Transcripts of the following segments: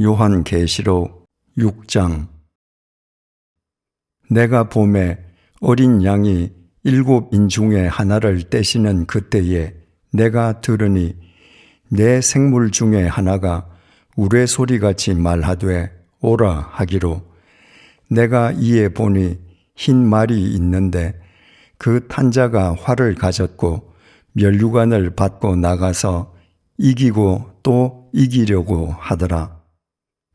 요한계시록 6장 내가 봄에 어린 양이 일곱 인중에 하나를 떼시는 그때에 내가 들으니 내 생물 중에 하나가 우레 소리같이 말하되 오라 하기로 내가 이에 보니 흰 말이 있는데 그 탄자가 활을 가졌고 멸류관을 받고 나가서 이기고 또 이기려고 하더라.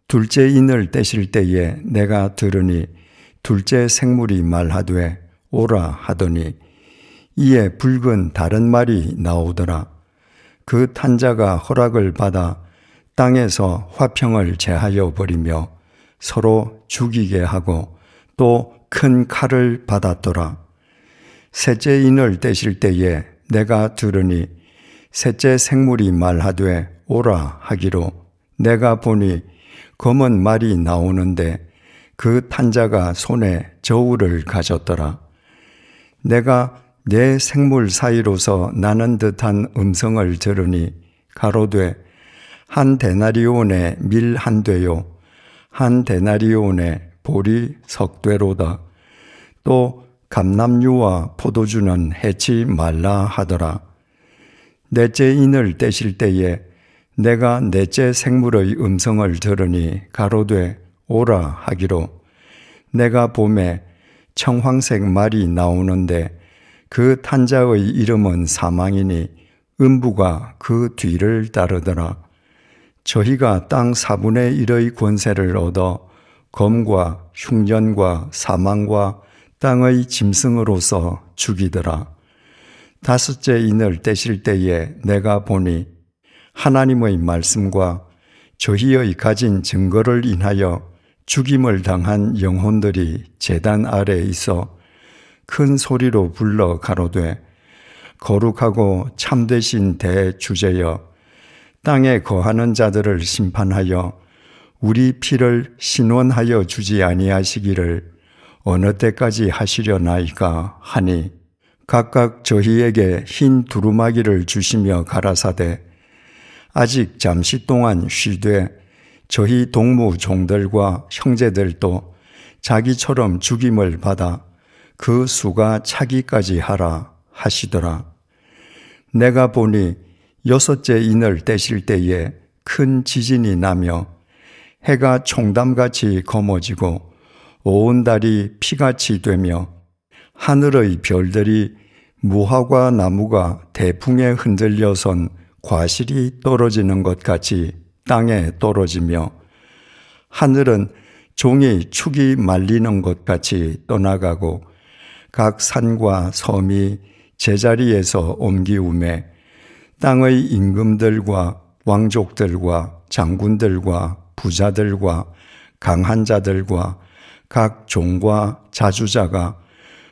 둘째 인을 떼실 때에 내가 들으니 둘째 생물이 말하되 오라 하더니 이에 붉은 다른 말이 나오더라. 그 탄자가 허락을 받아 땅에서 화평을 제하여 버리며 서로 죽이게 하고 또 큰 칼을 받았더라. 셋째 인을 떼실 때에 내가 들으니 셋째 생물이 말하되 오라 하기로 내가 보니 검은 말이 나오는데 그 탄자가 손에 저울을 가졌더라. 내가 내 생물 사이로서 나는 듯한 음성을 들으니 가로되 한 데나리온의 밀한 되요 한 데나리온의 볼이 석되로다. 또 감남유와 포도주는 해치 말라 하더라. 넷째 인을 떼실 때에 내가 넷째 생물의 음성을 들으니 가로되 오라 하기로 내가 봄에 청황색 말이 나오는데 그 탄자의 이름은 사망이니 음부가 그 뒤를 따르더라. 저희가 땅 4분의 1의 권세를 얻어 검과 흉년과 사망과 땅의 짐승으로서 죽이더라. 다섯째 인을 떼실 때에 내가 보니 하나님의 말씀과 저희의 가진 증거를 인하여 죽임을 당한 영혼들이 재단 아래 있어 큰 소리로 불러 가로되 거룩하고 참되신 대주제여 땅에 거하는 자들을 심판하여 우리 피를 신원하여 주지 아니하시기를 어느 때까지 하시려나이까 하니 각각 저희에게 흰 두루마기를 주시며 가라사대 아직 잠시 동안 쉬되 저희 동무 종들과 형제들도 자기처럼 죽임을 받아 그 수가 차기까지 하라 하시더라. 내가 보니 여섯째 인을 떼실 때에 큰 지진이 나며 해가 총담같이 검어지고 온 달이 피같이 되며 하늘의 별들이 무화과 나무가 대풍에 흔들려선 과실이 떨어지는 것 같이 땅에 떨어지며 하늘은 종이 축이 말리는 것 같이 떠나가고 각 산과 섬이 제자리에서 옮기우매 땅의 임금들과 왕족들과 장군들과 부자들과 강한 자들과 각 종과 자주자가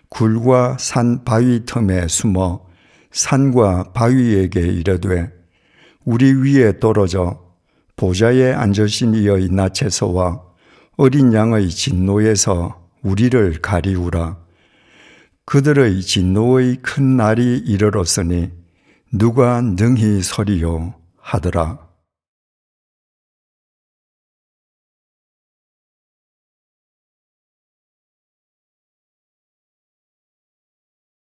굴과 산 바위 틈에 숨어 산과 바위에게 이르되 우리 위에 떨어져 보좌에 앉으신 이의 낯에서와 어린 양의 진노에서 우리를 가리우라. 그들의 진노의 큰 날이 이르렀으니 누가 능히 서리요 하더라.